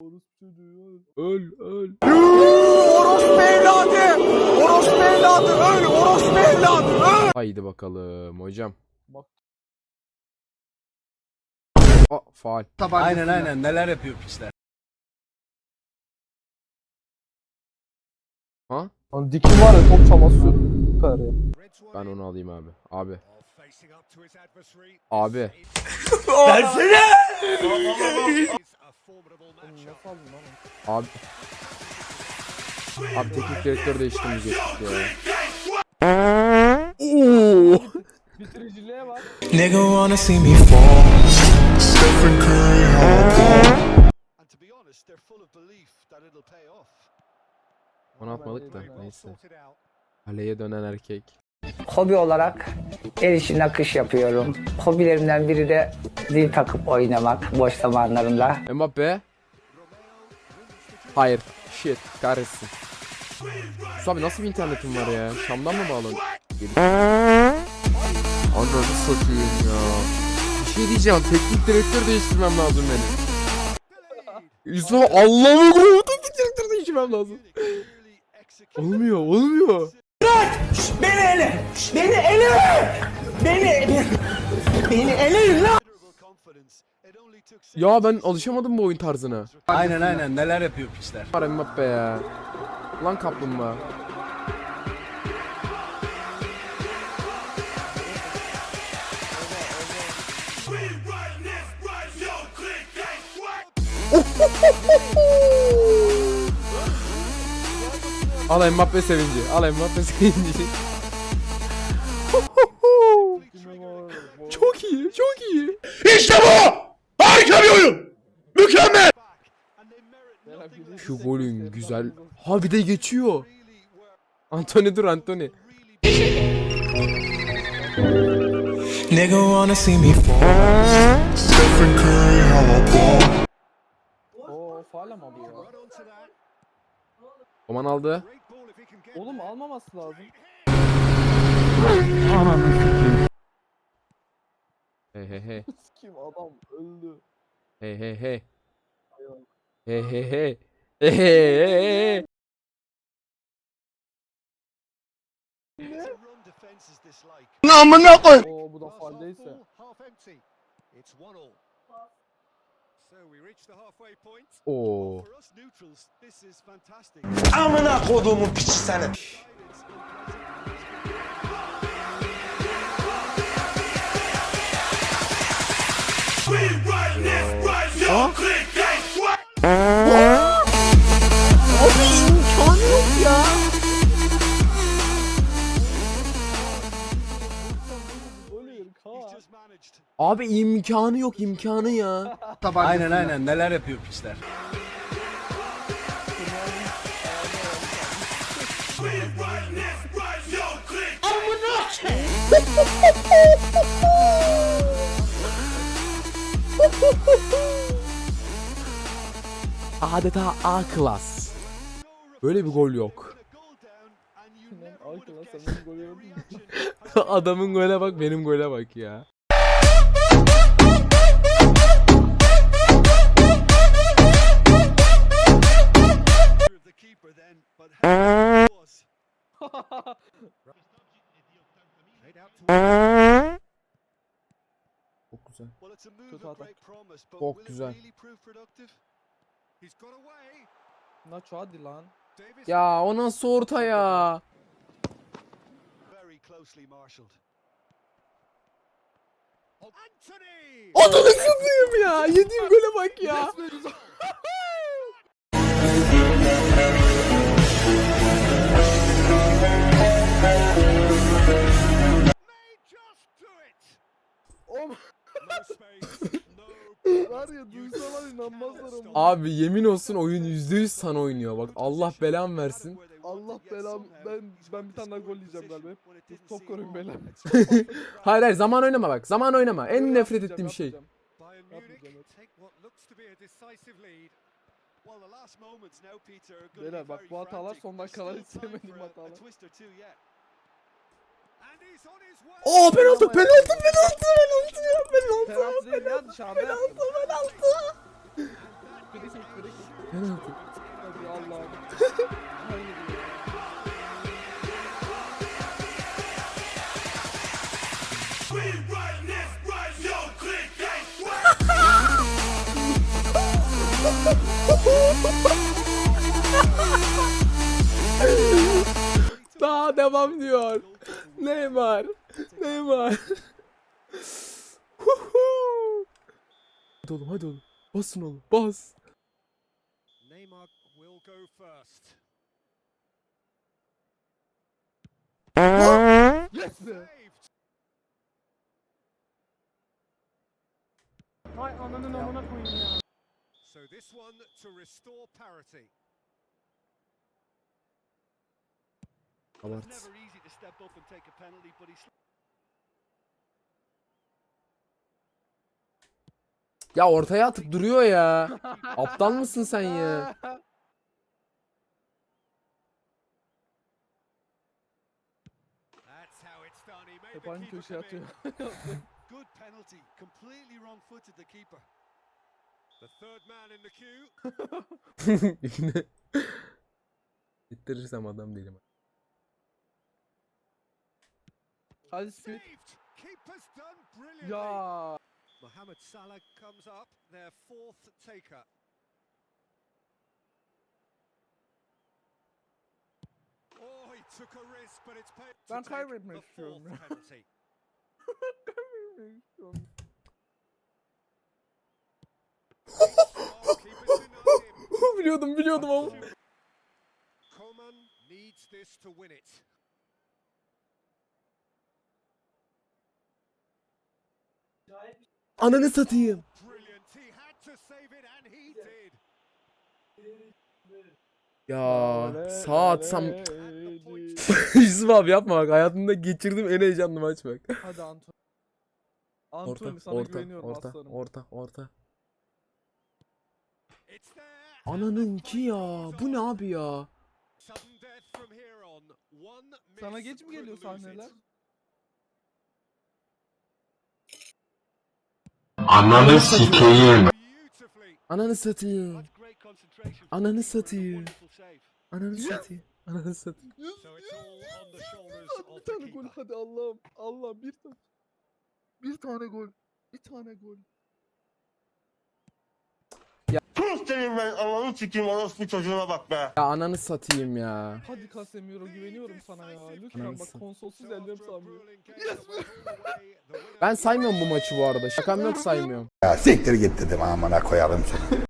Öl öl. Orospu evladı! Orospu evladı! Öl! Orospu evladı! Öl! Haydi bakalım hocam. Bak. Aa, faal. Aynen aynen neler yapıyor piçler. Ha? Lan dikim var ya top çalması süper ya. Ben onu alayım abi. Abi. Abi. Versene! Abi. Abi teknik direktör değiştirmeyecektik ya. Oo. Bitiriciliğe bak. Nigga wanna see me fall. Stephen Curry. And to be honest, they're full of belief that it'll pay off. Onu atmadık da neyse. Kaleye dönen erkek. Hobi olarak el işi nakış yapıyorum. Hobilerimden biri de zil takıp oynamak boş zamanlarımda. Mbappe. Hayır. Shit. Kahretsin. Yusuf abi nasıl bir internetin var ya? Şam'dan mı bağlanıyor? Ananı satayım ya. Bir şey diyeceğim. Teknik direktör değiştirmem lazım benim. Yusuf koruyor. Teknik direktör değiştirmem lazım. Clearly executed. Olmuyor. Beni ele! Beni ele! Beni Beni eleyin lan! Ya ben alışamadım bu oyun tarzına. Aynen aynen neler yapıyor piçler. Var Mbappe ya. Lan kaplumbağa. Al Mbappe sevinci. Al Mbappe sevinci. çok iyi, çok iyi. and they merit nothing less Şu golün güzel. Ha bir de geçiyor. Antony dur Antony. Nigga wanna see me fall. Stephen Curry, how I ball. Oo faal ama bu ya. Oman aldı. Oğlum almaması lazım. Hey hey hey. Kim adam öldü. Hey hey hey. Hey hey hey. Hey hey hey. Dislike. Amına koy. Oo bu da Glass Oo. Amına koduğumun piçi senin. Golü Abi imkanı yok imkanı ya. Aynen aynen neler yapıyor piçler. Adeta A klas. Böyle bir gol yok. Adamın gole bak benim gole bak ya. Çok güzel. got away. Nacho hadi lan. Ya o nasıl orta ya? Anthony! Adını satayım ya. Yediğim gole bak ya. Ya duysalar inanmazlar ama. Abi yemin olsun oyun %100 sana oynuyor bak. Allah belam versin. Allah belam ben ben bir tane daha gol yiyeceğim galiba. Top koruyun beyler. Hayır hayır zaman oynama bak. Zaman oynama. En nefret ettiğim şey. Beyler be bak bu hatalar son dakikalar hiç sevmediğim hatalar. Oo penaltı penaltı penaltı penaltı ya penaltı. Penaltı. Penaltı penaltı. Penaltı. Allah'ım. Daha devam diyor. Neymar. Neymar. Hadi oğlum hadi oğlum. Basın oğlum bas. Neymar will go first. Yes. Hay ananın amına koyayım ya. So this one to restore parity. Abart. To step up and take a penalty, but he's Ya ortaya atıp duruyor ya. Aptal mısın sen ya? He Hep the aynı köşeye atıyor. good penalty. Completely wrong-footed the keeper. The third man in the queue. Yine. İttirirsem adam değilim. Hadi speed. Saved. Keeper's done brilliantly. Ya. Mohamed Salah comes up, their fourth taker. Oh, he took a risk, but it's paid to take the fourth penalty. Keeper's denied him. biliyordum biliyordum ama. Coman needs this to win it. He did. Ya sağ atsam. Yusuf abi yapma bak hayatımda geçirdiğim en heyecanlı maç bak. Hadi Anton. Orta Anton sana orta güveniyorum orta aslanım. orta orta. It's there. Ananınki ya. Bu ne abi ya? Sana geç mi geliyor sahneler? Ananı sikeyim. Ananı satayım. Ananı satayım. Ananı satayım. Ananı satayım. Bir tane gol hadi Allah'ım. Allah'ım bir tane. Bir tane gol. Bir tane gol. Senin ben ananı sikeyim orospu çocuğuna bak be. Ya ananı satayım ya. Hadi Casemiro güveniyorum sana ya. Lütfen bak Anasını. konsolsuz So ellerim winner Ben saymıyorum bu maçı bu arada. Şakam yok saymıyorum. Ya siktir git dedim amına koyarım seni.